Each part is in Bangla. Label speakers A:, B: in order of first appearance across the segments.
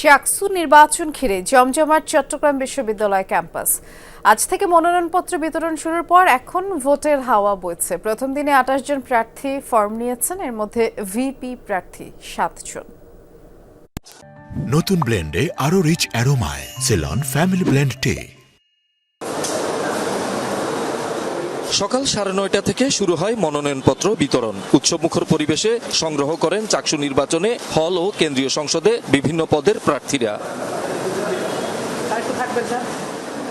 A: চাকসু নির্বাচন ঘিরে জমজমাট চট্টগ্রাম বিশ্ববিদ্যালয় ক্যাম্পাস। আজ থেকে মনোনয়নপত্র বিতরণ শুরুর পর এখন ভোটের হাওয়া বইছে। প্রথম দিনে আঠাশ জন প্রার্থী ফর্ম নিয়েছেন, এর মধ্যে ভিপি প্রার্থী সাতজন
B: নতুন ব্লেন্ডে আরও রিচ অ্যারোমায়, সেলন, ফ্যামিলি ব্লেন্ড টে।
C: সকাল সাড়ে নয়টা থেকে শুরু হয় মনোনয়নপত্র বিতরণ। উৎসবমুখর পরিবেশে সংগ্রহ করেন চাকসু নির্বাচনে হল ও কেন্দ্রীয় সংসদে বিভিন্ন পদের প্রার্থীরা।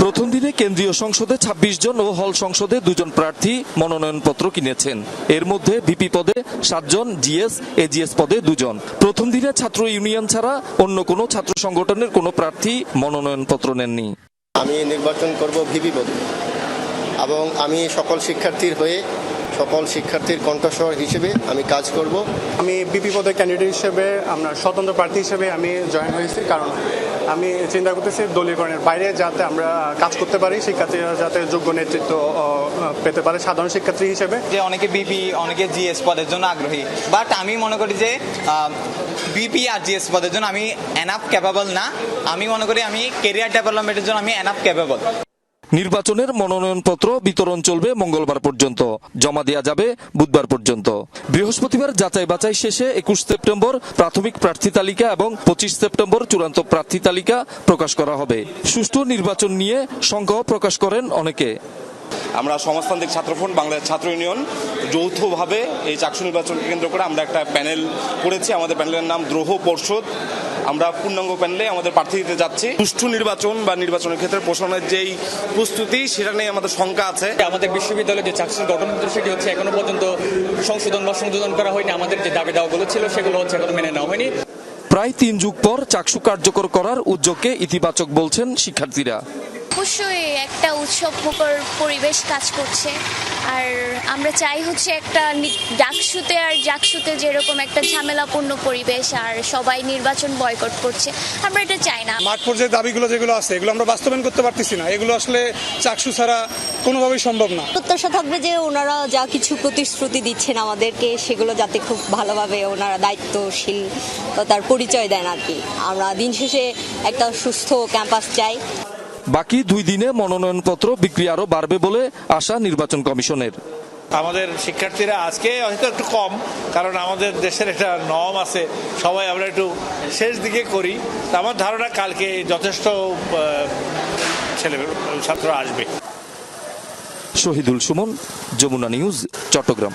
C: প্রথম দিনে কেন্দ্রীয় সংসদে ২৬ জন ও হল সংসদে দুজন প্রার্থী মনোনয়নপত্র কিনেছেন। এর মধ্যে ভিপি পদে সাতজন জিএস এজিএস পদে দুজন। প্রথম দিনে ছাত্র ইউনিয়ন ছাড়া অন্য কোনো ছাত্র সংগঠনের কোনো প্রার্থী মনোনয়নপত্র নেননি।
D: আমি নির্বাচন করব ভিপি পদে। এবং আমি সকল শিক্ষার্থীর হয়ে সকল শিক্ষার্থীর কণ্ঠস্বর হিসেবে আমি কাজ করব।
E: আমি বিপি পদে ক্যান্ডিডেট হিসেবে আমরা স্বতন্ত্র প্রার্থী হিসেবে আমি জয়েন হয়েছি কারণ আমি চিন্তা করতেছি দলীয়করণের বাইরে যাতে আমরা কাজ করতে পারি শিক্ষার্থীরা যাতে যোগ্য নেতৃত্ব পেতে পারে সাধারণ শিক্ষার্থী হিসেবে।
F: যে অনেকে বিপি অনেকে জিএস পদের জন্য আগ্রহী। বাট আমি মনে করি যে বিপি আর জিএস পদের জন্য আমি এনাফ ক্যাপাবল না। আমি মনে করি আমি কেরিয়ার ডেভেলপমেন্টের জন্য আমি এনাফ ক্যাপাবল
C: নির্বাচনের মনোনয়নপত্র বিতরণ চলবে মঙ্গলবার পর্যন্ত। জমা দেওয়া যাবে বুধবার পর্যন্ত। বৃহস্পতিবার যাচাই বাছাই শেষে একুশ সেপ্টেম্বর প্রাথমিক প্রার্থী তালিকা এবং পঁচিশ সেপ্টেম্বর চূড়ান্ত প্রার্থী তালিকা প্রকাশ করা হবে। সুষ্ঠু নির্বাচন নিয়ে সংখ্যাও প্রকাশ করেন অনেকে।
G: আমরা সমাজতান্ত্রিক ছাত্রফ্রন্ট বাংলাদেশ ছাত্র ইউনিয়ন, যৌথভাবে এই চাকসু নির্বাচনকে কেন্দ্র করে আমরা একটা প্যানেল করেছি। আমাদের প্যানেলের নাম দ্রোহ পর্ষদ। আমরা পূর্ণাঙ্গ প্যানেলে আমাদের প্রার্থী দিতে যাচ্ছি। সুষ্ঠু নির্বাচন বা নির্বাচনের ক্ষেত্রে প্রশাসনের যেই প্রস্তুতি সেটা নিয়ে আমাদের শঙ্কা আছে।
H: আমাদের বিশ্ববিদ্যালয়ে যে চাকরির গঠন সেটি হচ্ছে এখনও পর্যন্ত সংশোধন বা সংযোজন করা হয়নি। আমাদের যে দাবি দাওয়াগুলো ছিল সেগুলো হচ্ছে এখনও মেনে নেওয়া হয়নি।
C: প্রায় তিন যুগ পর চাকসু কার্যকর করার উদ্যোগকে ইতিবাচক বলছেন শিক্ষার্থীরা।
I: অবশ্যই একটা উৎসব মুখর পরিবেশ কাজ করছে। আর আমরা চাই হচ্ছে একটা ডাকসুতে আর জাকসুতে যেরকম একটা ঝামেলাপূর্ণ পরিবেশ আর সবাই নির্বাচন বয়কট করছে আমরা এটা চাই না।
E: মাঠ পর্যায়ে দাবিগুলো যেগুলো আছে এগুলো আমরা বাস্তবায়ন করতে পারতেছি না। এগুলো আসলে চাকসু ছাড়া কোনোভাবেই সম্ভব না।
J: প্রত্যাশা থাকবে যে ওনারা যা কিছু প্রতিশ্রুতি দিচ্ছেন আমাদেরকে সেগুলো যাতে খুব ভালোভাবে ওনারা দায়িত্বশীল তার পরিচয় দেন আর কি। আমরা দিন শেষে একটা সুস্থ ক্যাম্পাস চাই।
C: বাকি দুই দিনে মনোনয়নপত্র বিক্রি আরও বাড়বে বলে আশা নির্বাচন কমিশনের।
K: আমাদের শিক্ষার্থীরা আজকে হয়তো একটু কম কারণ আমাদের দেশের একটা নম আছে সবাই আমরা একটু শেষ দিকে করি। আমার ধারণা কালকে যথেষ্ট ছেলে ছাত্র আসবে।
C: শহীদুল সুমন যমুনা নিউজ চট্টগ্রাম।